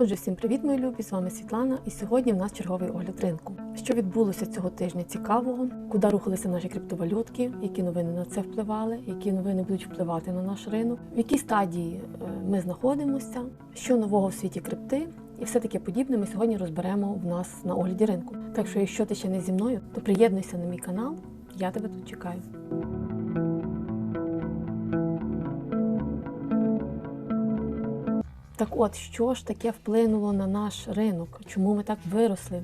Отже, всім привіт, мої любі! З вами Світлана, і сьогодні в нас черговий огляд ринку. Що відбулося цього тижня цікавого, куди рухалися наші криптовалютки, які новини на це впливали, які новини будуть впливати на наш ринок, в якій стадії е, ми знаходимося, що нового в світі крипти. І все таке подібне ми сьогодні розберемо в нас на огляді ринку. Так що, якщо ти ще не зі мною, то приєднуйся на мій канал, я тебе тут чекаю. Так от, що ж таке вплинуло на наш ринок? Чому ми так виросли?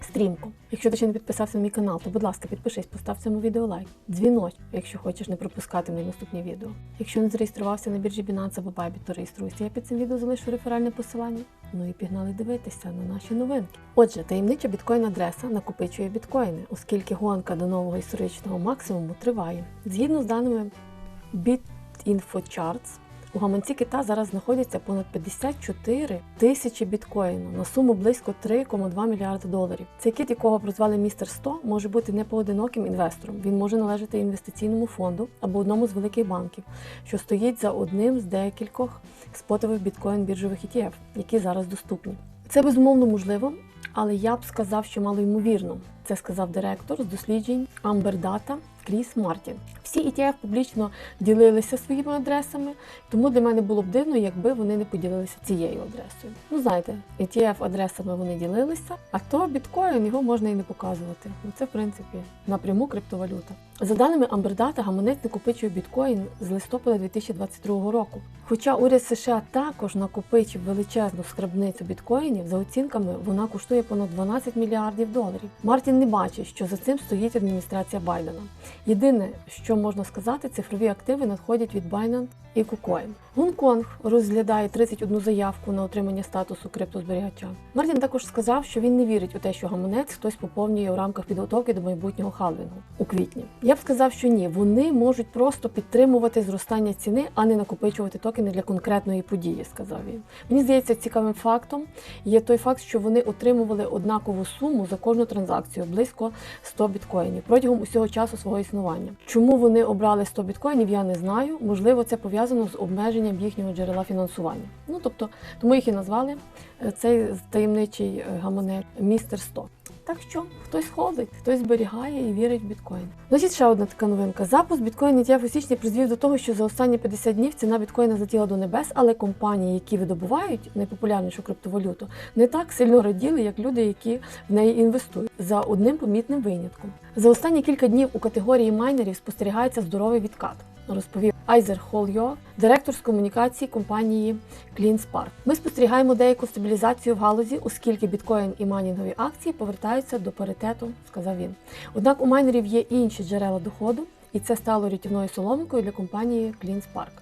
Стрімко. Якщо ти ще не підписався на мій канал, то будь ласка, підпишись, постав цьому відео лайк. Дзвіночок, якщо хочеш не пропускати мої наступні відео. Якщо не зареєструвався на біржі Binance або Bybit, то реєструйся. Я під цим відео залишу реферальне посилання. Ну і пігнали дивитися на наші новинки. Отже, таємнича біткоін-адреса накопичує біткоїни, оскільки гонка до нового історичного максимуму триває. Згідно з даними BitInfoCharts, у гаманці кита зараз знаходяться понад 54 тисячі біткоїну на суму близько 3,2 мільярда доларів. Цей кит, якого прозвали містер 100, може бути не поодиноким інвестором. Він може належати інвестиційному фонду або одному з великих банків, що стоїть за одним з декількох спотових біткоін-біржових ETF, які зараз доступні. Це безумовно можливо, але я б сказав, що мало ймовірно. Це сказав директор з досліджень Data Кріс Мартін. Всі ETF публічно ділилися своїми адресами, тому для мене було б дивно, якби вони не поділилися цією адресою. Ну знаєте, ETF адресами вони ділилися, а то біткоін його можна і не показувати. Ну це в принципі напряму криптовалюта. За даними Амбердата, гаманець накопичує біткоін з листопада 2022 року. Хоча уряд США також накопичив величезну скарбницю біткоїнів, за оцінками вона коштує понад 12 мільярдів доларів. Мартін не бачить, що за цим стоїть адміністрація Байдена. Єдине, що можна сказати, цифрові активи надходять від Binance і KuCoin. Гонконг розглядає 31 заявку на отримання статусу криптозберігача. Мартін також сказав, що він не вірить у те, що гаманець хтось поповнює у рамках підготовки до майбутнього халвінгу у квітні. Я б сказав, що ні, вони можуть просто підтримувати зростання ціни, а не накопичувати токени для конкретної події. Сказав він. Мені здається, цікавим фактом є той факт, що вони отримували однакову суму за кожну транзакцію близько 100 біткоїнів протягом усього часу свого існування. Чому вони обрали 100 біткоїнів, я не знаю. Можливо, це пов'язано з обмеженням їхнього джерела фінансування. Ну тобто, тому їх і назвали е, цей таємничий е, гаманець містер 100. Так що хтось ходить, хтось зберігає і вірить в біткоін. Значить, ще одна така новинка. Запуск біткоін ETF у січні призвів до того, що за останні 50 днів ціна біткоїна злетіла до небес, але компанії, які видобувають найпопулярнішу криптовалюту, не так сильно раділи, як люди, які в неї інвестують, за одним помітним винятком. За останні кілька днів у категорії майнерів спостерігається здоровий відкат. Розповів Айзер Хольйо, директор з комунікації компанії CleanSpark. Ми спостерігаємо деяку стабілізацію в галузі, оскільки біткоін і майнінгові акції повертаються до паритету, сказав він. Однак у майнерів є інші джерела доходу, і це стало рятівною соломинкою для компанії CleanSpark,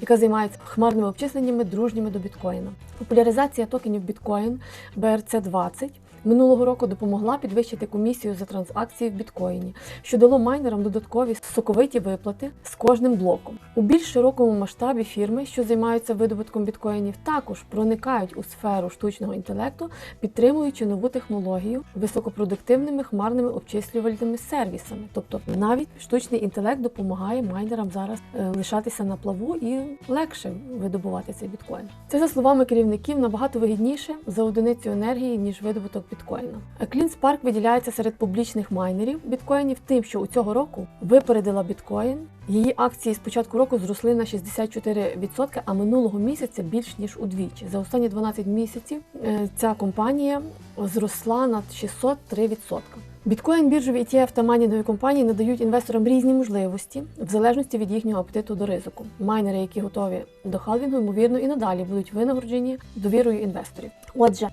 яка займається хмарними обчисленнями дружніми до біткоїна. Популяризація токенів біткоін BRC20 минулого року допомогла підвищити комісію за транзакції в біткоїні, що дало майнерам додаткові соковиті виплати з кожним блоком. У більш широкому масштабі фірми, що займаються видобутком біткоїнів, також проникають у сферу штучного інтелекту, підтримуючи нову технологію високопродуктивними хмарними обчислювальними сервісами. Тобто навіть штучний інтелект допомагає майнерам зараз е, лишатися на плаву і легше видобувати цей біткоін. Це за словами керівників набагато вигідніше за одиницю енергії ніж видобуток біткоїна. CleanSpark виділяється серед публічних майнерів біткоїнів тим, що у цього року випередила біткоїн. Її акції з початку року зросли на 64%, а минулого місяця більш ніж удвічі. За останні 12 місяців е, ця компанія зросла на 603%. Біткоін, біржові ETF та майнінгові компанії надають інвесторам різні можливості в залежності від їхнього апетиту до ризику. Майнери, які готові до халвінгу, ймовірно, і надалі будуть винагороджені довірою інвесторів. Отже,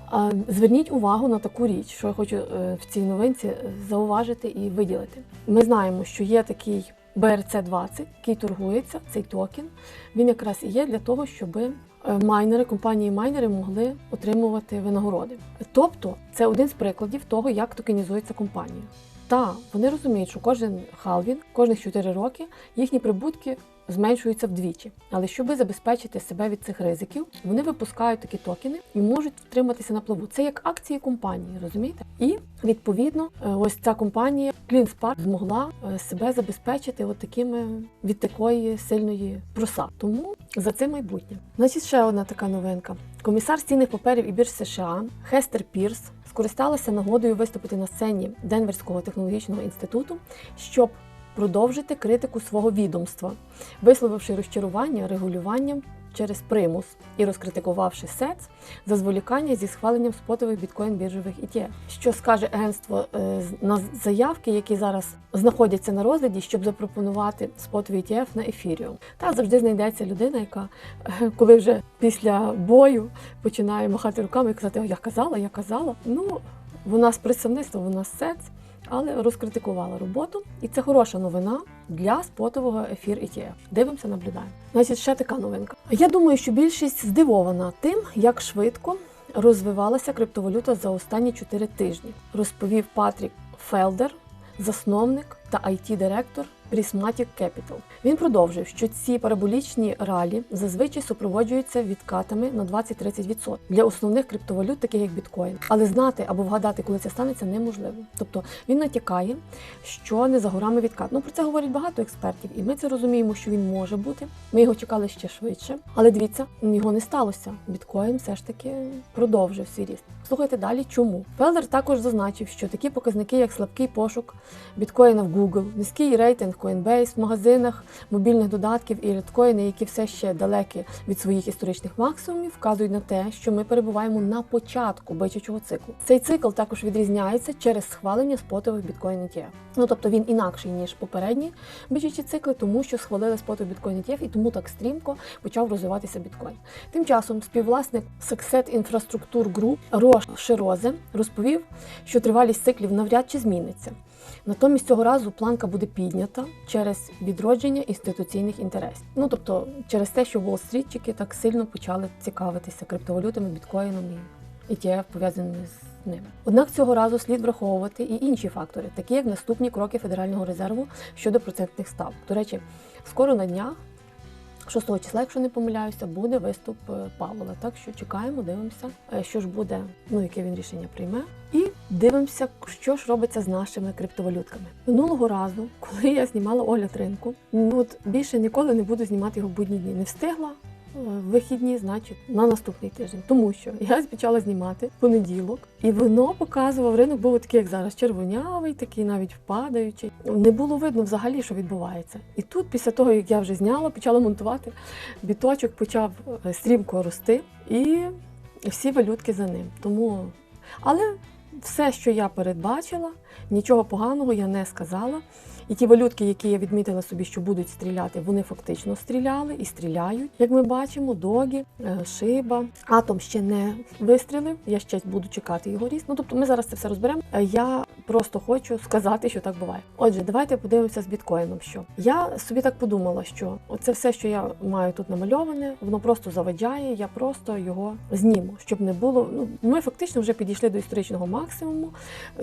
зверніть увагу на таку річ, що я хочу е, в цій новинці е, зауважити і виділити. Ми знаємо, що є такий BRC20, який торгується, цей токен. Він якраз і є для того, щоб майнери, компанії майнери могли отримувати винагороди. Тобто, це один з прикладів того, як токенізується компанія. Та вони розуміють, що кожен халвін, кожних 4 роки їхні прибутки зменшуються вдвічі. Але щоб забезпечити себе від цих ризиків, вони випускають такі токени і можуть втриматися на плаву. Це як акції компанії, розумієте? І Відповідно, е, ось ця компанія CleanSpark змогла е, себе забезпечити от такими від такої сильної проса. Тому за це майбутнє. Значить, ще одна така новинка. Комісар цінних паперів і бірж США Хестер Пірс скористалася нагодою виступити на сцені Денверського технологічного інституту, щоб продовжити критику свого відомства, висловивши розчарування регулюванням через примус і розкритикувавши СЕЦ за зволікання зі схваленням спотових біткоін-біржових ETF. Що скаже агентство е, на заявки, які зараз знаходяться на розгляді, щоб запропонувати спотові ETF на ефіріум. Та завжди знайдеться людина, яка е, коли вже після бою починає махати руками і казати, «О, я казала, я казала. Ну, вона з представництва, вона з СЕЦ, але розкритикувала роботу. І це хороша новина для спотового ефір ETF. Дивимося, наблюдаємо. Значить, ще така новинка. Я думаю, що більшість здивована тим, як швидко розвивалася криптовалюта за останні 4 тижні, розповів Патрік Фелдер, засновник та IT-директор Prismatic Capital. Він продовжив, що ці параболічні ралі зазвичай супроводжуються відкатами на 20-30% для основних криптовалют, таких як біткоін. Але знати або вгадати, коли це станеться, неможливо. Тобто він натякає, що не за горами відкат. Ну про це говорять багато експертів, і ми це розуміємо, що він може бути. Ми його чекали ще швидше, але дивіться, його не сталося. Біткоін все ж таки продовжив свій ріст. Слухайте далі, чому Фелдер також зазначив, що такі показники, як слабкий пошук біткоїна в Google, низький рейтинг Coinbase в магазинах мобільних додатків і редкоїни, які все ще далекі від своїх історичних максимумів, вказують на те, що ми перебуваємо на початку бичачого циклу. Цей цикл також відрізняється через схвалення спотових біткоін ETF. Ну тобто він інакший ніж попередні бичачі цикли, тому що схвалили спотовий біткоін ETF і тому так стрімко почав розвиватися біткоін. Тим часом співвласник Success Infrastructure Group Рош Широзе розповів, що тривалість циклів навряд чи зміниться. Натомість цього разу планка буде піднята через відродження інституційних інтересів. Ну тобто через те, що Уолл-стрітчики так сильно почали цікавитися криптовалютами, біткоїном і ETF пов'язаними з ними. Однак цього разу слід враховувати і інші фактори, такі як наступні кроки Федерального резерву щодо процентних ставок. До речі, скоро на днях. 6 числа, якщо не помиляюся, буде виступ е, Павла. Так що чекаємо, дивимося, е, що ж буде, ну яке він рішення прийме, і дивимося, що ж робиться з нашими криптовалютками. Минулого разу, коли я знімала огляд ринку, ну от більше ніколи не буду знімати його в будні дні. Не встигла. Е, Вихідні, значить, на наступний тиждень, тому що я почала знімати понеділок, і воно показував ринок, був такий, як зараз, червонявий, такий навіть впадаючий. Не було видно взагалі, що відбувається. І тут, після того, як я вже зняла, почала монтувати, біточок почав е, стрімко рости, і всі валютки за ним. Тому, але все, що я передбачила, нічого поганого я не сказала. І ті валютки, які я відмітила собі, що будуть стріляти, вони фактично стріляли і стріляють. Як ми бачимо, догі, е, шиба, атом ще не вистрілив. Я ще буду чекати його ріст. Ну тобто, ми зараз це все розберемо. Е, Я просто хочу сказати, що так буває. Отже, давайте подивимося з біткоїном. Що я собі так подумала, що оце все, що я маю тут намальоване, воно просто заваджає. Я просто його зніму, щоб не було. Ну ми фактично вже підійшли до історичного максимуму.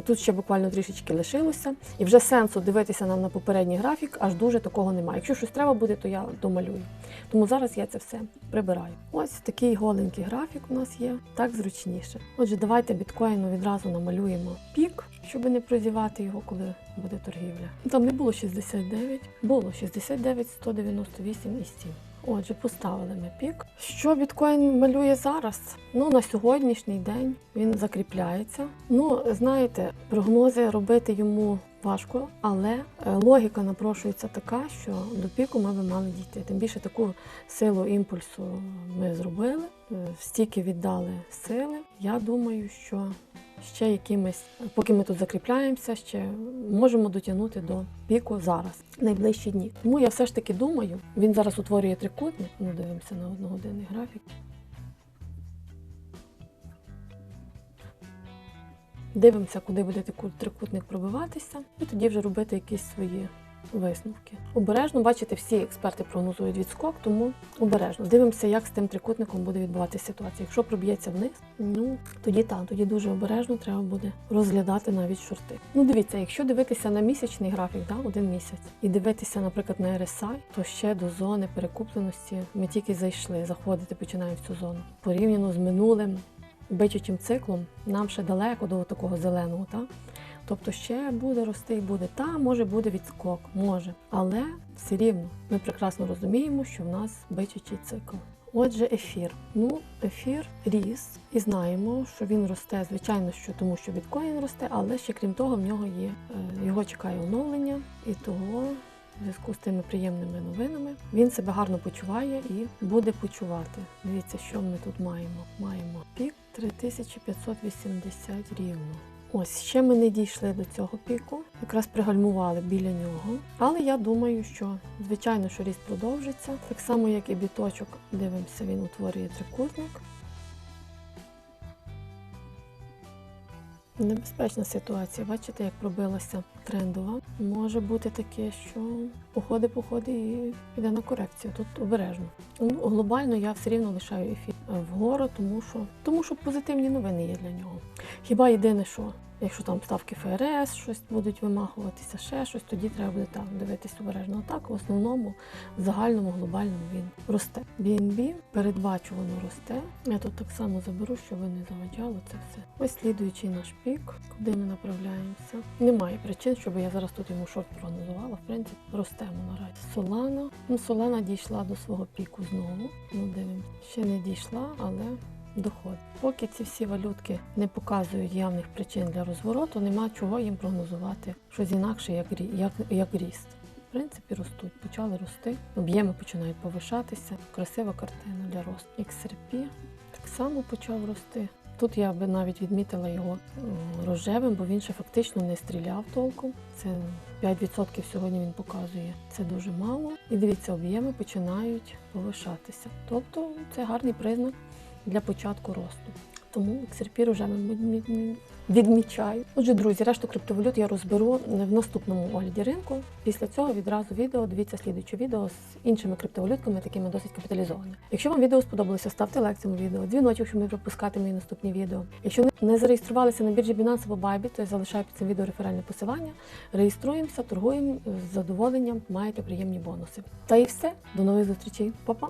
Тут ще буквально трішечки лишилося, і вже сенсу дивитися нам на попередній графік, аж дуже такого немає. Якщо щось треба буде, то я домалюю. Тому зараз я це все прибираю. Ось такий голенький графік у нас є, так зручніше. Отже, давайте біткоїну відразу намалюємо пік, щоб не прозівати його, коли буде торгівля. Там не було 69, було 69, 198 і 7. Отже, поставили ми пік. Що біткоін малює зараз? Ну на сьогоднішній день він закріпляється. Ну, знаєте, прогнози робити йому важко, але е, логіка напрошується така, що до піку ми би мали дійти. Тим більше таку силу імпульсу ми зробили, е, стільки віддали сили. Я думаю, що ще якимись, поки ми тут закріпляємося, ще можемо дотягнути до піку зараз, найближчі дні. Тому я все ж таки думаю, він зараз утворює трикутник. Ну, дивимося на одногодинний графік. Дивимося, куди буде трикутник пробиватися, і тоді вже робити якісь свої висновки. Обережно, бачите, всі експерти прогнозують відскок, тому обережно. Дивимося, як з тим трикутником буде відбуватися ситуація. Якщо проб'ється вниз, ну тоді так, тоді дуже обережно треба буде розглядати навіть шорти. Ну дивіться, якщо дивитися на місячний графік, да, один місяць, і дивитися, наприклад, на RSI, то ще до зони перекупленості ми тільки зайшли, заходити починаємо в цю зону. Порівняно з минулим бичачим циклом нам ще далеко до такого зеленого, та? Тобто ще буде рости і буде. Та може буде відскок, може. Але все рівно ми прекрасно розуміємо, що в нас бичачий цикл. Отже, ефір. Ну, ефір ріс, і знаємо, що він росте, звичайно, що тому, що біткоін росте, але ще крім того, в нього є е, його чекає оновлення, і того в зв'язку з тими приємними новинами він себе гарно почуває і буде почувати. Дивіться, що ми тут маємо. Маємо пік 3580 рівно. Ось ще ми не дійшли до цього піку, якраз пригальмували біля нього. Але я думаю, що звичайно, що ріст продовжиться. Так само, як і біточок, дивимося, він утворює трикутник. Небезпечна ситуація. Бачите, як пробилася трендова. Може бути таке, що походи, походи і піде на корекцію. Тут обережно. Ну, глобально я все рівно лишаю ефір вгору, тому що, тому що позитивні новини є для нього. Хіба єдине, що якщо там ставки ФРС щось будуть вимахуватися, ще щось, тоді треба буде там дивитись обережно. А так, в основному, в загальному, глобальному він росте. BNB передбачувано росте. Я тут так само заберу, щоб ви не заваджали це все. Ось слідуючий наш пік, куди ми направляємося. Немає причин, щоб я зараз тут йому шорт прогнозувала. В принципі, ростемо наразі. Солана. Ну, Солана дійшла до свого піку знову. Ну, дивимося. Ще не дійшла, але доход. Поки ці всі валютки не показують явних причин для розвороту, нема чого їм прогнозувати щось інакше, як, як, як ріст. В принципі, ростуть, почали рости, об'єми починають повишатися. Красива картина для росту. XRP так само почав рости. Тут я би навіть відмітила його рожевим, бо він ще фактично не стріляв толком. Це 5% сьогодні він показує. Це дуже мало. І дивіться, об'єми починають повишатися. Тобто це гарний признак для початку росту. Тому відмі- відмі- відмічаю. Отже, друзі, решту криптовалют я розберу в наступному огляді ринку. Після цього відразу відео дивіться слідуюче відео з іншими криптовалютками, такими досить капіталізованими. Якщо вам відео сподобалося, ставте лайк цьому відео, дзвіночок, щоб не пропускати мої наступні відео. Якщо не зареєструвалися на біржі Binance або Bybit, то я залишаю під цим відео реферальне посилання. Реєструємося, торгуємо з задоволенням, маєте приємні бонуси. Та і все. До нових зустрічей. Па-па!